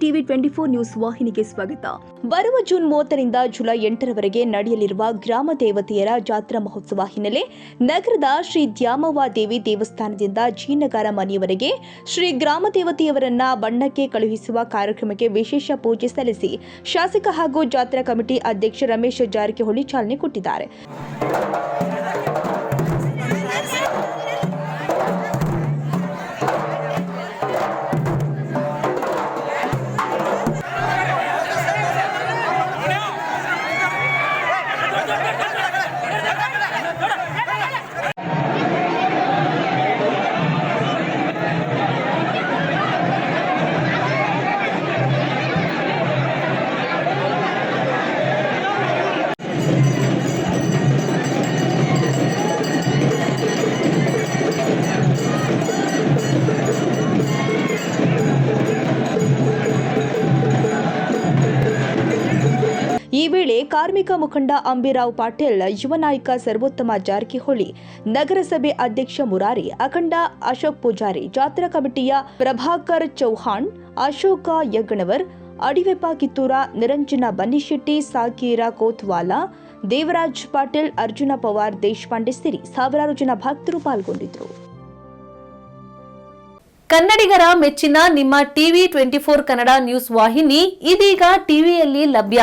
TV twenty four news ವಾಹಿನಿಗೆ ಸ್ವಾಗತ. ಬರುವ ಜೂನ್ ಮೂವತ್ತರಿಂದ ಜುಲೈ ಎಂಟರವರೆಗೆ ನಡೆಯಲಿರುವ ಗ್ರಾಮ ದೇವತೆಯರ ಜಾತ್ರಾ ಮಹೋತ್ಸವ ಹಿನ್ನೆಲೆ ನಗರದ ಶ್ರೀ ದ್ಯಾಮವ್ವ ದೇವಿ ದೇವಸ್ಥಾನದಿಂದ ಜೀನಗಾರ ಮನೆಯವರೆಗೆ ಶ್ರೀ ಗ್ರಾಮ ದೇವತೆಯವರನ್ನ ಬಣ್ಣಕ್ಕೆ ಕಳುಹಿಸುವ ಕಾರ್ಯಕ್ರಮಕ್ಕೆ ವಿಶೇಷ ಪೂಜೆ ಸಲ್ಲಿಸಿ ಶಾಸಕ ಹಾಗೂ ಜಾತ್ರಾ ಕಮಿಟಿ ಅಧ್ಯಕ್ಷ ರಮೇಶ್ ಜಾರಕಿಹೊಳಿ ಚಾಲನೆ ಕೊಟ್ಟಿದ್ದಾರೆ. ವೇಳೆ ಕಾರ್ಮಿಕ ಮುಖಂಡ ಅಂಬಿರಾವ್ ಪಾಟೀಲ್, ಯುವ ನಾಯಕ ಸರ್ವೋತ್ತಮ ಜಾರಕಿಹೊಳಿ, ನಗರಸಭೆ ಅಧ್ಯಕ್ಷ ಮುರಾರಿ, ಅಖಂಡ ಅಶೋಕ್ ಪೂಜಾರಿ, ಜಾತ್ರಾ ಕಮಿಟಿಯ ಪ್ರಭಾಕರ್ ಚೌಹಾಣ್, ಅಶೋಕ ಯಗ್ಣವರ್ ಅಡಿವೆಪ್ಪ ಕಿತ್ತೂರ, ನಿರಂಜನ ಬನ್ನಿಶೆಟ್ಟಿ, ಸಾಕೀರ ಕೋತ್ವಾಲ, ದೇವರಾಜ್ ಪಾಟೀಲ್, ಅರ್ಜುನ ಪವಾರ್ ದೇಶಪಾಂಡೆ ಸೇರಿ ಸಾವಿರಾರು ಜನ ಭಕ್ತರು ಪಾಲ್ಗೊಂಡಿದ್ದರು. ಕನ್ನಡಿಗರ ಮೆಚ್ಚಿನ ನಿಮ್ಮ TV twenty four Kannada news ವಾಹಿನಿ ಇದೀಗ ಟಿವಿಯಲ್ಲಿ ಲಭ್ಯ.